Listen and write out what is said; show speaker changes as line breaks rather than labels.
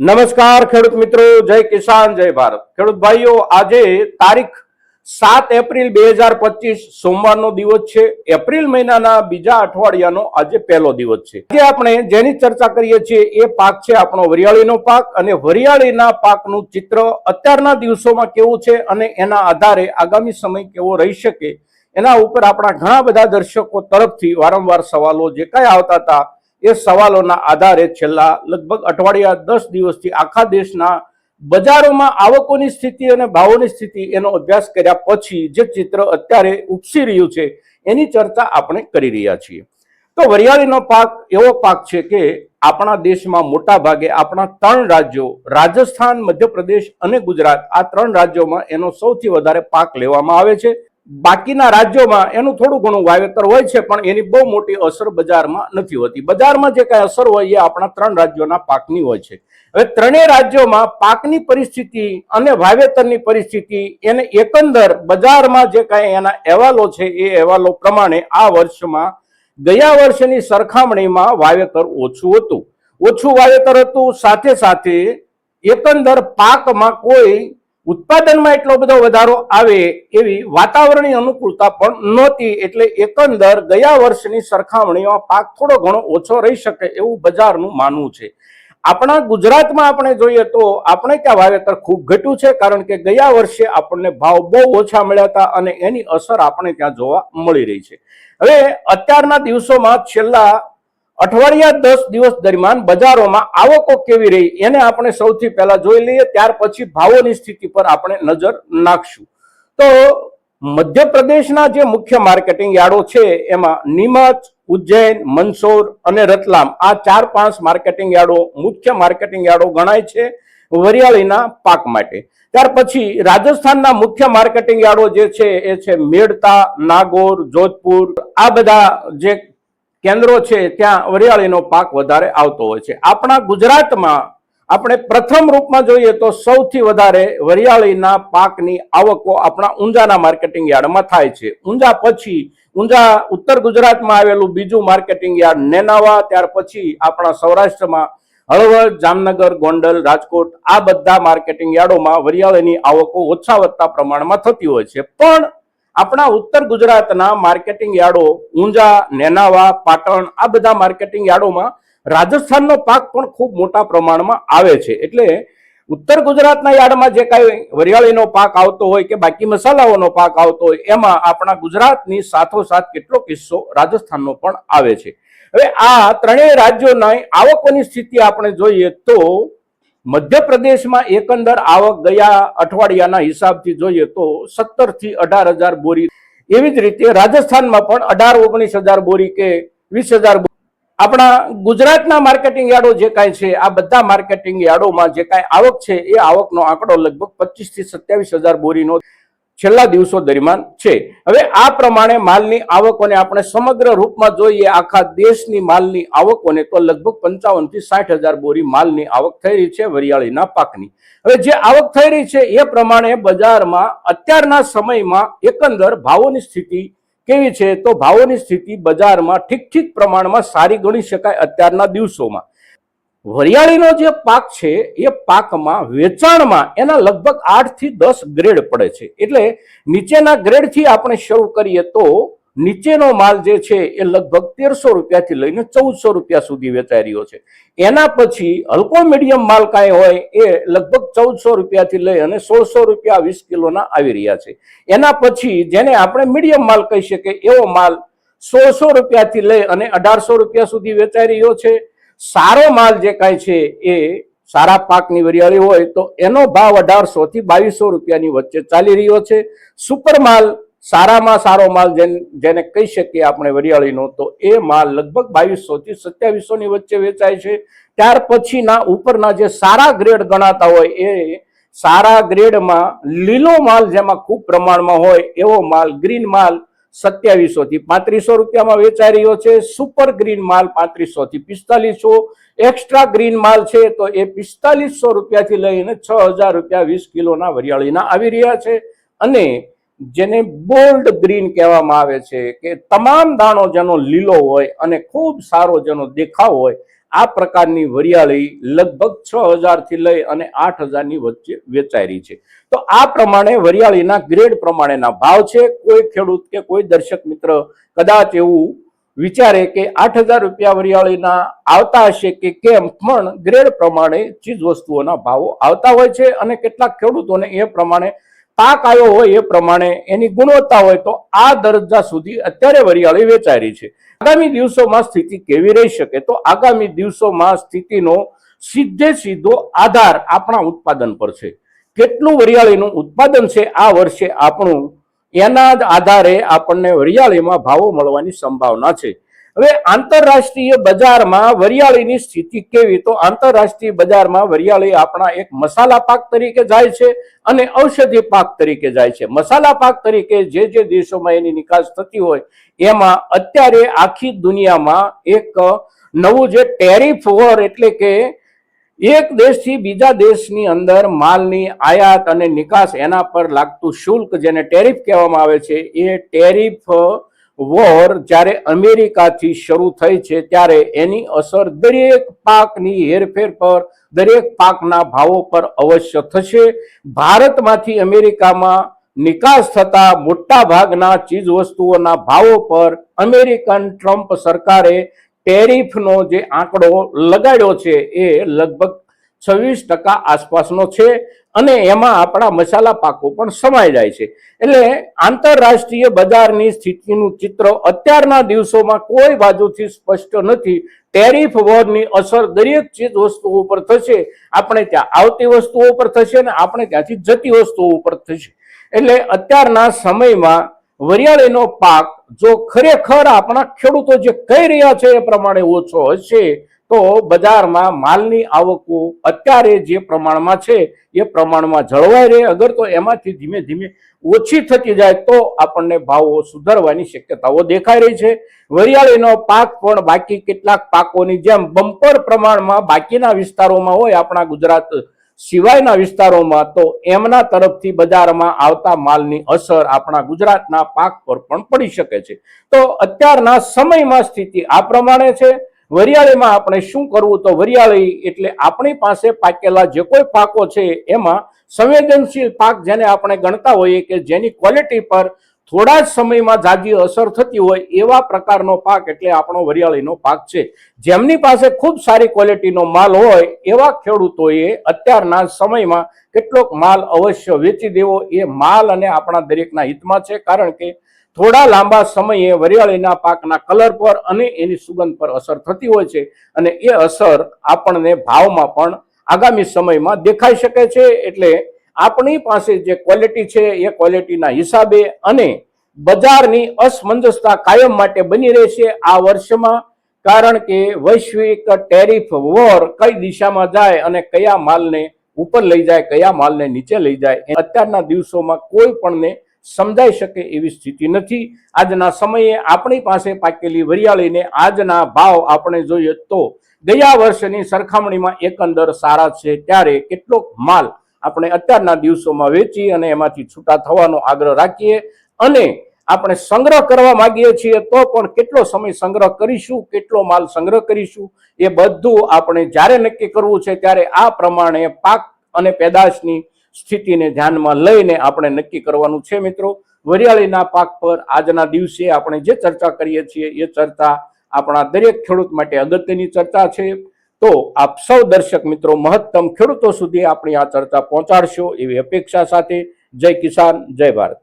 નમસ્કાર ખેડૂત મિત્રો, જય કિસાન, જય ભારત. ખેડૂત ભાઈઓ, આજે તારીખ સાત એપ્રિલ બે હજાર પચીસ, સોમવારનો દિવસ છે. એપ્રિલ મહિનાના બીજા અઠવાડિયાનો આજે પહેલો દિવસ છે. આજે આપણે જેની ચર્ચા કરીએ છીએ એ પાક છે આપણો વરિયાળીનો પાક અને વરિયાળીના પાકનું ચિત્ર અત્યારના દિવસોમાં કેવું છે અને એના આધારે આગામી સમય કેવો રહી શકે એના ઉપર આપણા ઘણા બધા દર્શકો તરફથી વારંવાર સવાલો જે કાંઈ આવતા હતા એ સવાલોના આધારે છેલ્લા લગભગ અઠવાડિયા દસ દિવસથી આખા દેશના બજારોમાં આવકોની સ્થિતિ અને ભાવોની સ્થિતિ એનો અભ્યાસ કર્યા પછી જે ચિત્ર અત્યારે ઉપસી રહ્યું છે, એની ચર્ચા આપણે કરી રહ્યા છીએ. તો વરિયાળીનો પાક એવો પાક છે કે આપણા દેશમાં મોટા ભાગે આપણા ત્રણ રાજ્યો, રાજસ્થાન, મધ્યપ્રદેશ અને ગુજરાત આ ત્રણ રાજ્યોમાં એનો સૌથી વધારે પાક લેવામાં આવે છે. બાકીના રાજ્યોમાં એનું થોડું ઘણું વાવેતર હોય છે, પણ એની બહુ મોટી અસર બજારમાં નથી હોતી. બજારમાં જે કાંઈ અસર હોય એ આપણા ત્રણ રાજ્યોના પાકની હોય છે. હવે ત્રણેય રાજ્યોમાં પાકની પરિસ્થિતિ અને વાવેતરની પરિસ્થિતિ એને એકંદર બજારમાં જે કાંઈ એના અહેવાલો છે, એ અહેવાલો પ્રમાણે આ વર્ષમાં ગયા વર્ષની સરખામણીમાં વાવેતર ઓછું હતું. ઓછું વાવેતર હતું, સાથે સાથે એકંદર પાકમાં કોઈ ઉત્પાદનમાં એટલો બધો વધારો આવે એવી વાતાવરણીય અનુકૂળતા પણ નહોતી એટલે એકંદર ગયા વર્ષની સરખામણીમાં પાક થોડો ઘણો ઓછો રહી શકે એવું બજારનું માનવું છે. આપણા ગુજરાતમાં આપણે જોઈએ તો આપણે ત્યાં વાવેતર ખૂબ ઘટ્યું છે કારણ કે ગયા વર્ષે આપણને ભાવ બહુ ઓછા મળ્યા હતા અને એની અસર આપણે ત્યાં જોવા મળી રહી છે. હવે અત્યારના દિવસોમાં છેલ્લા અઠવાડિયા દસ દિવસ દરમિયાન બજારોમાં આવકો કેવી રહી એને આપણે સૌથી પહેલા જોઈ લઈએ, ત્યાર પછી ભાવોની સ્થિતિ પર આપણે નજર નાખશું. તો મધ્યપ્રદેશના જે મુખ્ય માર્કેટિંગ યાર્ડો છે, એમાં નીમચ, ઉજ્જૈન, મંદસૌર અને રતલામ આ ચાર પાંચ માર્કેટિંગ યાર્ડો મુખ્ય માર્કેટિંગ યાર્ડો ગણાય છે વરિયાળીના પાક માટે. ત્યાર પછી રાજસ્થાનના મુખ્ય માર્કેટિંગ યાર્ડો જે છે, એ છે મેડતા, નાગોર, જોધપુર, આ બધા જે કેન્દ્રો છે, ત્યાં વરિયાળીનો પાક વધારે આવતો હોય છે. આપણા ગુજરાતમાં આપણે પ્રથમ રૂપમાં જોઈએ તો સૌથી વધારે વરિયાળીના પાકની આવકો આપણા ઊંઝાના માર્કેટિંગ યાર્ડમાં થાય છે. ઊંઝા પછી, ઊંઝા ઉત્તર ગુજરાતમાં આવેલું બીજું માર્કેટિંગ યાર્ડ નેનાવા, ત્યાર પછી આપણા સૌરાષ્ટ્રમાં હળવદ, જામનગર, ગોંડલ, રાજકોટ, આ બધા માર્કેટિંગ યાર્ડોમાં વરિયાળીની આવકો ઓછા વધતા પ્રમાણમાં થતી હોય છે. પણ આપણા ઉત્તર ગુજરાતના માર્કેટિંગ યાર્ડો, ઊંઝા, નેનાવા, પાટણ, આ બધા માર્કેટિંગ યાર્ડોમાં રાજસ્થાનનો પાક પણ ખૂબ મોટા પ્રમાણમાં આવે છે. એટલે ઉત્તર ગુજરાતના યાર્ડમાં જે કાંઈ વરિયાળીનો પાક આવતો હોય કે બાકી મસાલાઓનો પાક આવતો હોય, એમાં આપણા ગુજરાતની સાથોસાથ કેટલો કિસ્સો રાજસ્થાનનો પણ આવે છે. હવે આ ત્રણેય રાજ્યોના આવકોની સ્થિતિ આપણે જોઈએ તો મધ્યપ્રદેશમાં એકંદર આવક ગયા અઠવાડિયાના હિસાબથી જોઈએ તો સત્તરથી અઢાર હજાર બોરી. એવી જ રીતે રાજસ્થાનમાં પણ અઢાર ઓગણીસ હજાર બોરી કે વીસ હજાર આપણા ગુજરાતના માર્કેટિંગ યાર્ડો જે કાંઈ છે, આ બધા માર્કેટિંગ યાર્ડોમાં જે કાંઈ આવક છે, એ આવકનો આંકડો લગભગ પચીસથી સત્યાવીસ હજાર બોરીનો છેલ્લા દિવસો દરમિયાન છે. હવે આ પ્રમાણે માલની આવકોને આપણે સમગ્ર રૂપમાં જોઈએ, આખા દેશની માલની આવકોને તો લગભગ પંચાવનથી સાઠ હજાર બોરી માલની આવક થઈ રહી છે વરિયાળીના પાકની. હવે જે આવક થઈ રહી છે એ પ્રમાણે બજારમાં અત્યારના સમયમાં એકંદર ભાવોની સ્થિતિ કેવી છે? તો ભાવોની સ્થિતિ બજારમાં ઠીક ઠીક પ્રમાણમાં સારી ગણી શકાય અત્યારના દિવસોમાં. વરિયાળીનો જે પાક છે, એ પાકમાં વેચાણમાં એના લગભગ આઠથી દસ ગ્રેડ પડે છે. એટલે નીચેના ગ્રેડથી આપણે શરૂ કરીએ તો નીચેનો માલ જે છે, એ લગભગ તેરસો રૂપિયાથી લઈને ચૌદસો રૂપિયા સુધી વેચાઈ રહ્યો છે. એના પછી હલકો મીડિયમ માલ કાંઈ હોય, એ લગભગ ચૌદસો રૂપિયાથી લઈ અને સોળસો રૂપિયા વીસ કિલોના આવી રહ્યા છે. એના પછી જેને આપણે મીડિયમ માલ કહી શકીએ, એવો માલ સોળસો રૂપિયાથી લઈ અને અઢારસો રૂપિયા સુધી વેચાઈ રહ્યો છે. સારો માલ જે કાંઈ છે એ સારા પાકની વરિયાળી હોય તો એનો ભાવ અઢારસો થી બાવીસો રૂપિયાની વચ્ચે ચાલી રહ્યો છે. સુપર માલ સારામાં સારો માલ જેન- કહી શકીએ આપણે વરિયાળીનો, તો એ માલ લગભગ બાવીસો થી સત્યાવીસો ની વચ્ચે વેચાય છે. ત્યાર પછીના ઉપરના જે સારા ગ્રેડ ગણાતા હોય એ સારા ગ્રેડમાં લીલો માલ જેમાં ખૂબ પ્રમાણમાં હોય એવો માલ, ગ્રીન માલ સત્યાવીસો થી પાંત્રીસો રૂપિયામાં વેચાઈ રહ્યો છે. સુપર ગ્રીન માલ પાંત્રીસો થી પિસ્તાલીસો. એક્સ્ટ્રા ગ્રીન માલ છે તો એ પિસ્તાલીસો રૂપિયાથી લઈને છ હજાર રૂપિયા વીસ કિલોના વરિયાળીના આવી રહ્યા છે. અને જેને બોલ્ડ ગ્રીન કહેવામાં આવે છે કે તમામ દાણો જેનો લીલો હોય અને ખૂબ સારો જેનો દેખાવ હોય આ પ્રકારની વરિયાળી લગભગ છ હજારથી લઈ અને આઠ હજારની વચ્ચે રહી છે. તો આ પ્રમાણે વરિયાળીના ગ્રેડ પ્રમાણેના ભાવ છે. કોઈ ખેડૂત કે કોઈ દર્શક મિત્ર કદાચ એવું વિચારે કે આઠ હજાર રૂપિયા વરિયાળીના આવતા હશે કે કેમ, પણ ગ્રેડ પ્રમાણે ચીજ વસ્તુઓના ભાવો આવતા હોય છે અને કેટલાક ખેડૂતોને એ પ્રમાણે પાક આવ્યો હોય એ પ્રમાણે એની ગુણવત્તા હોય તો આ દરજ્જા સુધી અત્યારે વરિયાળી વેચાઈ રહી છે. આગામી દિવસોમાં સ્થિતિ કેવી રહી શકે તો આગામી દિવસોમાં સ્થિતિનો સીધે સીધો આધાર આપણા ઉત્પાદન પર છે. કેટલું વરિયાળીનું ઉત્પાદન છે આ વર્ષે આપણું એના જ આધારે આપણને વરિયાળીમાં ભાવો મળવાની સંભાવના છે. હવે આંતરરાષ્ટ્રીય બજારમાં વરિયાળીની સ્થિતિ કેવી? તો આંતરરાષ્ટ્રીય બજારમાં વરિયાળી આપણા એક મસાલા પાક તરીકે જાય છે અને ઔષધિ પાક તરીકે જાય છે. મસાલા પાક તરીકે જે જે દેશોમાં એની નિકાસ થતી હોય, એમાં અત્યારે આખી દુનિયામાં એક નવું જે ટેરિફ વોર એટલે કે એક દેશથી બીજા દેશની અંદર માલની આયાત અને નિકાસ એના પર લાગતું શુલ્ક, જેને ટેરિફ કહેવામાં આવે છે, એ ટેરિફ વોર જ્યારે અમેરિકાથી શરૂ થઈ છે, ત્યારે એની અસર દરેક પાકની હેરફેર પર, દરેક પાકના ભાવો પર અવશ્ય થશે. ભારતમાંથી અમેરિકામાં નિકાસ થતા મોટા ભાગના ચીજ વસ્તુઓના ભાવો પર અમેરિકન ટ્રમ્પ સરકારે ટેરિફનો જે આંકડો લગાડ્યો છે, એ લગભગ છવ્વીસ ટકા આસપાસનો છે. અને એમાં આપણા મસાલા પાકો પણ સમાઈ જાય છે. એટલે આંતરરાષ્ટ્રીય બજારની સ્થિતિનું ચિત્ર અત્યારના દિવસોમાં કોઈ બાજુથી સ્પષ્ટ નથી. ટેરિફ વોરની અસર દરેક ચીજ વસ્તુઓ પર થશે. આપણે ત્યાં આવતી વસ્તુઓ પર થશે અને આપણે ત્યાંથી જતી વસ્તુઓ ઉપર થશે. એટલે અત્યારના સમયમાં વરિયાળીનો પાક જો ખરેખર આપણા ખેડૂતો જે કહી રહ્યા છે એ પ્રમાણે ઓછો હશે તો બજારમાં માલની આવકો અત્યારે જે પ્રમાણમાં છે, એ પ્રમાણમાં જળવાઈ રહે. અગર તો એમાંથી ધીમે ધીમે ઓછી થતી જાય તો આપણને ભાવો સુધરવાની શક્યતાઓ દેખાઈ રહી છે. વરિયાળીનો પાક પણ બાકી કેટલાક પાકોની જેમ બમ્પર પ્રમાણમાં બાકીના વિસ્તારોમાં હોય, આપણા ગુજરાત સિવાયના વિસ્તારોમાં, તો એમના તરફથી બજારમાં આવતા માલની અસર આપણા ગુજરાતના પાક પર પણ પડી શકે છે. તો અત્યારના સમયમાં સ્થિતિ આ પ્રમાણે છે. વરિયાળીમાં આપણે શું કરવું? તો વરિયાળી એટલે આપણી પાસે પાકેલા જે કોઈ પાકો છે, એમાં સંવેદનશીલ પાક જેને આપણે ગણતા હોઈએ કે જેની ક્વોલિટી પર થોડા જ સમયમાં જાજી અસર થતી હોય એવા પ્રકારનો પાક એટલે આપણો વરિયાળીનો પાક છે. જેમની પાસે ખૂબ સારી ક્વોલિટીનો માલ હોય એવા ખેડૂતોએ અત્યારના સમયમાં કેટલોક માલ અવશ્ય વેચી દેવો. એ માલ અને આપણા દરેકના હિતમાં છે, કારણ કે થોડા લાંબા સમયે વરિયાળીના પાકના કલર પર અને એની સુગંધ પર અસર થતી હોય છે અને એ અસર આપણને ભાવમાં પણ આગામી સમયમાં દેખાઈ શકે છે. એટલે આપણી પાસે જે ક્વોલિટી છે એ ક્વોલિટીના હિસાબે અને બજારની અસમંજસતા કાયમ માટે બની રહેશે આ વર્ષમાં, કારણ કે વૈશ્વિક ટેરિફ વોર કઈ દિશામાં જાય અને કયા માલને ઉપર લઈ જાય, કયા માલને નીચે લઈ જાય અત્યારના દિવસોમાં કોઈ પણને સમજાઈ શકે એવી સ્થિતિ નથી. આજના સમયે આપણી પાસે પાકેલી વરિયાળીને આજના ભાવ આપણે જોઈએ તો ગયા વર્ષની સરખામણીમાં એકંદર સારા છે. ત્યારે કેટલોક માલ આપણે અત્યારના દિવસોમાં વેચી અને એમાંથી છૂટા થવાનો આગ્રહ રાખીએ અને આપણે સંગ્રહ કરવા માંગીએ છીએ તો પણ કેટલો સમય સંગ્રહ કરીશું, કેટલો માલ સંગ્રહ કરીશું, એ બધું આપણે જ્યારે નક્કી કરવું છે ત્યારે આ પ્રમાણે પાક અને પેદાશની સ્થિતિને ધ્યાનમાં લઈને આપણે નક્કી કરવાનું છે મિત્રો. વરિયાળીના પાક પર આજના દિવસે આપણે જે ચર્ચા કરીએ છીએ, એ ચર્ચા આપણા દરેક ખેડૂત માટે અગત્યની ચર્ચા છે. તો આપ સૌ દર્શક મિત્રો, મહત્તમ ખેડૂતો સુધી આપણી આ ચર્ચા પહોંચાડશો એવી અપેક્ષા સાથે. જય કિસાન, જય ભારત.